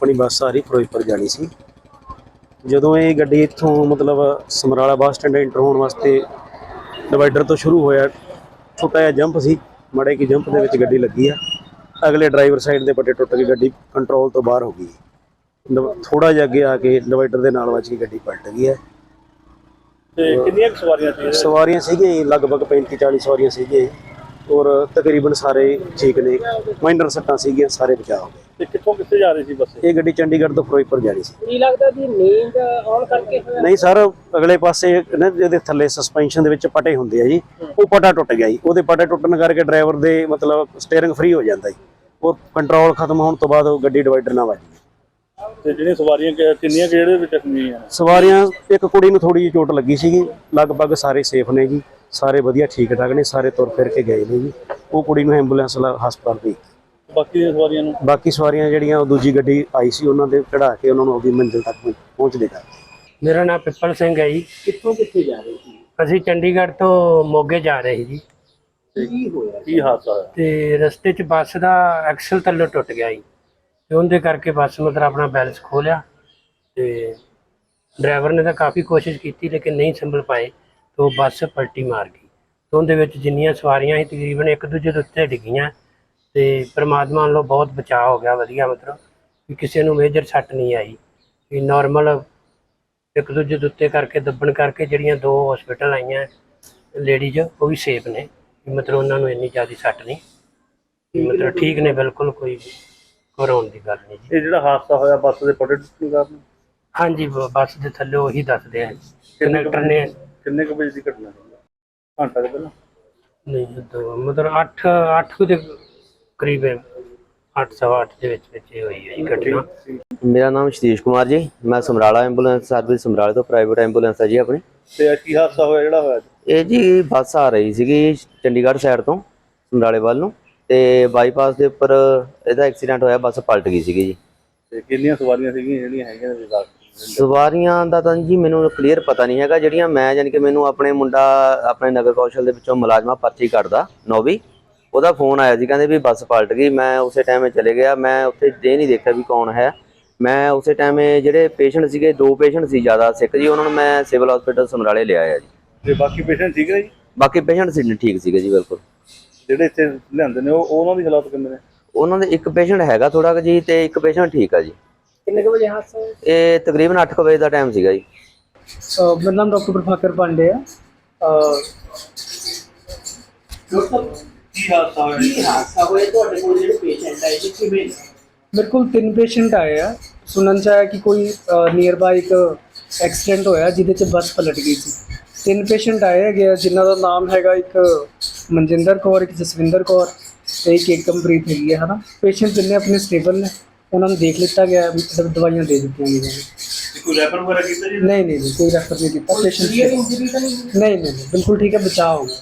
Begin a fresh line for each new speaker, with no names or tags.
ਆਪਣੀ ਬੱਸ ਆ ਰਹੀ ਫਿਰੋਜ਼ਪੁਰ ਜਾਣੀ ਸੀ। ਜਦੋਂ ਇਹ ਗੱਡੀ ਇੱਥੋਂ ਮਤਲਬ ਸਮਰਾਲਾ ਬੱਸ ਸਟੈਂਡ ਐਂਟਰ ਹੋਣ ਵਾਸਤੇ ਡਿਵਾਈਡਰ ਤੋਂ ਸ਼ੁਰੂ ਹੋਇਆ ਛੋਟਾ ਜਿਹਾ ਜੰਪ ਸੀ ਮੜੇ ਕੀ ਜੰਪ ਦੇ ਵਿੱਚ ਗੱਡੀ ਲੱਗੀ ਆ। ਅਗਲੇ ਡਰਾਈਵਰ ਸਾਈਡ ਦੇ ਪੱਟੇ ਟੁੱਟ ਕੇ ਗੱਡੀ ਕੰਟਰੋਲ ਤੋਂ ਬਾਹਰ ਹੋ ਗਈ। ਥੋੜਾ ਜਿਹਾ ਅੱਗੇ ਆ ਕੇ ਡਿਵਾਈਡਰ ਦੇ ਨਾਲ ਵੱਜ ਕੇ ਗੱਡੀ ਪਲਟ ਗਈ ਹੈ
ਤੇ ਕਿੰਨੀਆਂ ਸਵਾਰੀਆਂ ਸੀ?
ਸਵਾਰੀਆਂ ਸੀਗੀਆਂ ਲਗਭਗ 35 40 ਸਵਾਰੀਆਂ ਸੀਗੀਆਂ ਔਰ ਤਕਰੀਬਨ ਸਾਰੇ ਠੀਕ ਨੇ। ਮਾਈਨਰ ਸੱਟਾਂ ਸੀਗੀਆਂ ਸਾਰੇ ਬਚਾਅ ਹੋ ਗਏ।
ਤੇ ਕਿੱਥੋਂ ਕਿੱਥੇ ਜਾ ਰਹੀ ਸੀ ਬੱਸ?
ਇਹ ਗੱਡੀ ਚੰਡੀਗੜ੍ਹ ਤੋਂ ਫਿਰੋਜ਼ਪੁਰ ਜਾਣੀ ਸੀ।
ਕੀ ਲੱਗਦਾ ਵੀ ਨੀਂਦ ਆਉਣ ਕਰਕੇ ਹੋਇਆ?
ਨਹੀਂ ਸਰ ਅਗਲੇ ਪਾਸੇ ਨਾ ਜਿਹਦੇ ਥੱਲੇ ਸਸਪੈਂਸ਼ਨ ਦੇ ਵਿੱਚ ਪਟੇ ਹੁੰਦੇ ਆ ਜੀ ਉਹ ਪਟਾ ਟੁੱਟ ਗਿਆ ਜੀ। ਉਹਦੇ ਪਟੇ ਟੁੱਟਣ ਕਰਕੇ ਡਰਾਈਵਰ ਦੇ ਮਤਲਬ ਸਟੀਅਰਿੰਗ ਫ੍ਰੀ ਹੋ ਜਾਂਦਾ ਜੀ। ਉਹ ਕੰਟਰੋਲ ਖਤਮ ਹੋਣ ਤੋਂ ਬਾਅਦ ਉਹ ਗੱਡੀ ਡਿਵਾਈਡਰ ਨਾਲ ਵੱਜ
ਤੇ ਜਿਹੜੀਆਂ ਸਵਾਰੀਆਂ ਕਿੰਨੀਆਂ ਕੁ ਜਿਹੜੇ ਵਿੱਚ ਜ਼ਖਮੀ ਆ
ਸਵਾਰੀਆਂ ਇੱਕ ਕੁੜੀ ਨੂੰ ਥੋੜੀ ਜਿਹੀ ਚੋਟ ਲੱਗੀ ਸੀਗੀ। ਲਗਭਗ ਸਾਰੇ ਸੇਫ ਨੇ ਜੀ। ਸਾਰੇ ਵਧੀਆ ਠੀਕ ਠਾਕ ਨੇ ਸਾਰੇ ਤੁਰ ਫਿਰ ਕੇ ਗਏ ਨੇ ਜੀ। ਉਹ ਕੁੜੀ ਨੂੰ ਐਂਬੂਲੈਂਸ ਨਾਲ ਹਸਪਤਾਲ ਦਿੱਤੀ।
ਬਾਕੀ ਦੀਆਂ ਸਵਾਰੀਆਂ ਨੂੰ?
ਬਾਕੀ ਸਵਾਰੀਆਂ ਜਿਹੜੀਆਂ ਉਹ ਦੂਜੀ ਗੱਡੀ ਆਈ ਸੀ ਉਹਨਾਂ ਦੇ ਚੜਾ ਕੇ ਉਹਨਾਂ ਨੂੰ ਆਪਣੀ ਮੰਜ਼ਿਲ ਤੱਕ ਪਹੁੰਚ ਦੇਗਾ
ਮੇਰਾ ਨਾਮ ਪਿੱਪਲ ਸਿੰਘ ਹੈ ਜੀ।
ਕਿੱਥੋਂ ਕਿੱਥੇ ਜਾ ਰਹੇ ਸੀ?
ਅਸੀਂ ਚੰਡੀਗੜ੍ਹ ਤੋਂ ਮੋਗੇ ਜਾ ਰਹੇ ਸੀ ਜੀ।
ਕੀ ਹੋਇਆ?
ਕੀ ਹਾਦਸਾ ਹੋਇਆ?
ਤੇ ਰਸਤੇ 'ਚ ਬੱਸ ਦਾ ਐਕਸਲ ਥੱਲੇ ਟੁੱਟ ਗਿਆ ਜੀ। ਤੇ ਉਹਦੇ ਕਰਕੇ ਬੱਸ ਮਤਲਬ ਆਪਣਾ ਬੈਲੈਂਸ ਖੋ ਲਿਆ। ਤੇ ਡਰਾਈਵਰ ਨੇ ਤਾਂ ਕਾਫੀ ਕੋਸ਼ਿਸ਼ ਕੀਤੀ ਲੇਕਿਨ ਨਹੀਂ ਸੰਭਲ ਪਾਏ। ਤੇ ਉਹ ਬੱਸ ਪਲਟੀ ਮਾਰ ਗਈ। ਤੇ ਉਹਦੇ ਵਿੱਚ ਜਿੰਨੀਆਂ ਸਵਾਰੀਆਂ ਸੀ ਤਕਰੀਬਨ ਇੱਕ ਦੂਜੇ ਦੇ ਉੱਤੇ ਡਿੱਗੀਆਂ। ਤੇ ਪ੍ਰਮਾਤਮਾ ਵੱਲੋਂ ਬਹੁਤ ਬਚਾਅ ਹੋ ਗਿਆ ਵਧੀਆ ਮਤਲਬ ਕਿ ਕਿਸੇ ਨੂੰ ਮੇਜਰ ਸੱਟ ਨਹੀਂ ਆਈ। ਵੀ ਨਾਰਮਲ ਇੱਕ ਦੂਜੇ ਦੇ ਉੱਤੇ ਕਰਕੇ ਦੱਬਣ ਕਰਕੇ ਜਿਹੜੀਆਂ ਦੋ ਹਸਪੀਟਲ ਆਈਆਂ ਲੇਡੀਜ਼ ਉਹ ਵੀ ਸੇਫ ਨੇ। ਮਤਲਬ ਉਹਨਾਂ ਨੂੰ ਇੰਨੀ ਜ਼ਿਆਦਾ ਸੱਟ ਨਹੀਂ। ਮਤਲਬ ਠੀਕ ਨੇ ਬਿਲਕੁਲ ਕੋਈ ਘਬਰਾਉਣ ਦੀ ਗੱਲ ਨਹੀਂ ਜੀ।
ਇਹ ਜਿਹੜਾ ਹਾਦਸਾ ਹੋਇਆ ਬੱਸ ਦੇ ਪਟੇ ਟੁੱਟਣ ਕਾਰਨ
ਹਾਂਜੀ ਬੱਸ ਦੇ ਥੱਲੇ ਉਹੀ ਦੱਸਦੇ ਆ। ਕੰਡਕਟਰ ਨੇ
ਕਿੰਨੇ ਕੁ ਵਜੇ ਦੀ ਘਟਨਾ ਹੈ? ਘੰਟਾ ਕੁ ਪਹਿਲਾਂ?
ਨਹੀਂ ਦੋ- ਮਤਲਬ 8 8 ਦੇ ਕਰੀਬ 8 ਸਵਾ 8 ਦੇ ਵਿੱਚ ਵਿੱਚ ਇਹ ਹੋਈ ਹੈ ਜੀ ਘਟਨਾ।
ਮੇਰਾ ਨਾਮ ਸ਼ਤੀਸ਼ ਕੁਮਾਰ ਜੀ। ਮੈਂ ਸਮਰਾਲਾ ਐਂਬੂਲੈਂਸ ਸਰਵਿਸ ਸਮਰਾਲੇ ਤੋਂ ਪ੍ਰਾਈਵੇਟ ਐਂਬੂਲੈਂਸ ਹੈ ਜੀ ਆਪਣੀ।
ਤੇ ਕੀ ਹਾਦਸਾ ਹੋਇਆ? ਜਿਹੜਾ ਹੋਇਆ?
ਇਹ ਜੀ ਬੱਸ ਆ ਰਹੀ ਸੀਗੀ ਚੰਡੀਗੜ੍ਹ ਸਾਈਡ ਤੋਂ ਸਮਰਾਲੇ ਵੱਲ ਨੂੰ। ਤੇ ਬਾਈਪਾਸ ਦੇ ਉੱਪਰ ਇਹਦਾ ਐਕਸੀਡੈਂਟ ਹੋਇਆ ਬੱਸ ਪਲਟ ਗਈ ਸੀਗੀ ਜੀ।
ਤੇ ਕਿੰਨੀਆਂ ਸਵਾਰੀਆਂ ਸੀਗੀਆਂ ਜਿਹੜੀਆਂ ਹੈਗੀਆਂ ਨੇ ਵਿਕਾਸ
ਸਵਾਰੀਆਂ ਦਾ ਤਾਂ ਜੀ ਮੈਨੂੰ ਕਲੀਅਰ ਪਤਾ ਨਹੀਂ ਹੈਗਾ ਜਿਹੜੀਆਂ ਮੈਂ ਯਾਨੀ ਕਿ ਮੈਨੂੰ ਆਪਣੇ ਮੁੰਡਾ ਆਪਣੇ ਨਗਰ ਕੌਸ਼ਲ ਦੇ ਵਿੱਚੋਂ ਮੁਲਾਜ਼ਮਾ ਪਰਚੀ ਕੱਢਦਾ ਨੌਵੀਂ। ਉਹਦਾ ਫੋਨ ਆਇਆ ਸੀ ਕਹਿੰਦੇ ਵੀ ਬੱਸ ਪਲਟ ਗਈ ਮੈਂ ਉਸੇ ਟਾਈਮ ਚਲੇ ਗਿਆ ਮੈਂ ਉੱਥੇ ਇਹ ਨਹੀਂ ਦੇਖਿਆ ਵੀ ਕੌਣ ਹੈ। ਮੈਂ ਉਸੇ ਟਾਈਮ ਜਿਹੜੇ ਪੇਸ਼ੈਂਟ ਸੀਗੇ ਦੋ ਪੇਸ਼ੈਂਟ ਸੀ ਜ਼ਿਆਦਾ ਸਿੱਖ ਜੀ ਉਹਨਾਂ ਨੂੰ ਮੈਂ ਸਿਵਲ ਹਸਪੀਟਲ ਸਮਰਾਲੇ ਲਿਆਇਆ ਜੀ।
ਤੇ ਬਾਕੀ ਪੇਸ਼ੈਂਟ ਠੀਕ ਨੇ ਜੀ?
ਬਾਕੀ ਪੇਸ਼ੈਂਟ ਸੀ ਠੀਕ ਸੀਗੇ ਜੀ ਬਿਲਕੁਲ।
ਜਿਹੜੇ ਇੱਥੇ ਲਿਆਂਦੇ ਨੇ ਉਹ ਉਹਨਾਂ ਦੀ ਹਾਲਾਤ ਕਿੰਨੇ ਨੇ?
ਉਹਨਾਂ ਦੇ ਇੱਕ ਪੇਸ਼ੈਂਟ ਹੈਗਾ ਥੋੜਾ ਜੀ ਤੇ ਇੱਕ ਪੇਸ਼ੈਂਟ ਠੀਕ ਆ ਜੀ।
ਕਿੰਨੇ ਕੁ ਵਜੇ ਹਾਦਸਾ ਹੋਇਆ?
ਇਹ ਤਕਰੀਬਨ 8 ਵਜੇ ਦਾ ਟਾਈਮ ਸੀਗਾ ਜੀ।
ਅਹ ਮੇਰਾ ਨਾਮ ਡਾਕਟਰ ਪ੍ਰਭਾਕਰ ਪਾਂਡੇ ਹੈ ਅਹ
ਕੀ ਹਾਦਸਾ ਹੋਇਆ?
ਕੀ ਹਾਦਸਾ ਹੋਇਆ? ਤੁਹਾਡੇ ਕੋਲ ਜਿਹੜੇ ਪੇਸ਼ੈਂਟ ਆਏ ਸੀ ਕਿਵੇਂ?
ਮੇਰੇ ਕੋਲ ਤਿੰਨ ਪੇਸ਼ੈਂਟ ਆਏ ਆ। ਸੁਣਨ ਚ ਆਇਆ ਕਿ ਕੋਈ ਨੀਅਰ ਬਾਈ ਇੱਕ ਐਕਸੀਡੈਂਟ ਹੋਇਆ ਜਿਹਦੇ ਚ ਬੱਸ ਪਲਟ ਗਈ ਸੀ। ਤਿੰਨ ਪੇਸ਼ੈਂਟ ਆਏ ਹੈਗੇ ਆ ਜਿਨ੍ਹਾਂ ਦਾ ਨਾਮ ਹੈਗਾ ਇੱਕ ਮਨਜਿੰਦਰ ਕੌਰ ਇੱਕ ਜਸਵਿੰਦਰ ਕੌਰ ਤੇ ਇੱਕ ਏਕਮਪ੍ਰੀਤ ਹੈਗੀ ਹੈ ਹਨਾ। ਪੇਸ਼ੈਂਟ ਜਿੰਨੇ ਆਪਣੇ ਸਟੇਬਲ ਨੇ। ਉਹਨਾਂ ਨੂੰ ਦੇਖ ਲਿੱਤਾ ਗਿਆ ਦ- ਦਵਾਈਆਂ ਦੇ ਦਿੱਤੀਆਂ ਗਈਆਂ ਨੇ।
ਕੋਈ ਰੈਫਰ ਵਗੈਰਾ ਕੀਤਾ ਜੀ
ਨਹੀਂ ਨਹੀਂ ਕੋਈ ਰੈਫਰ ਨਹੀਂ ਕੀਤਾ। ਪੇਸ਼ੈਂਟ ਨਹੀਂ ਨਹੀਂ, ਬਿਲਕੁਲ ਠੀਕ ਹੈ ਬਚਾਅ ਹੋ ਗਿਆ।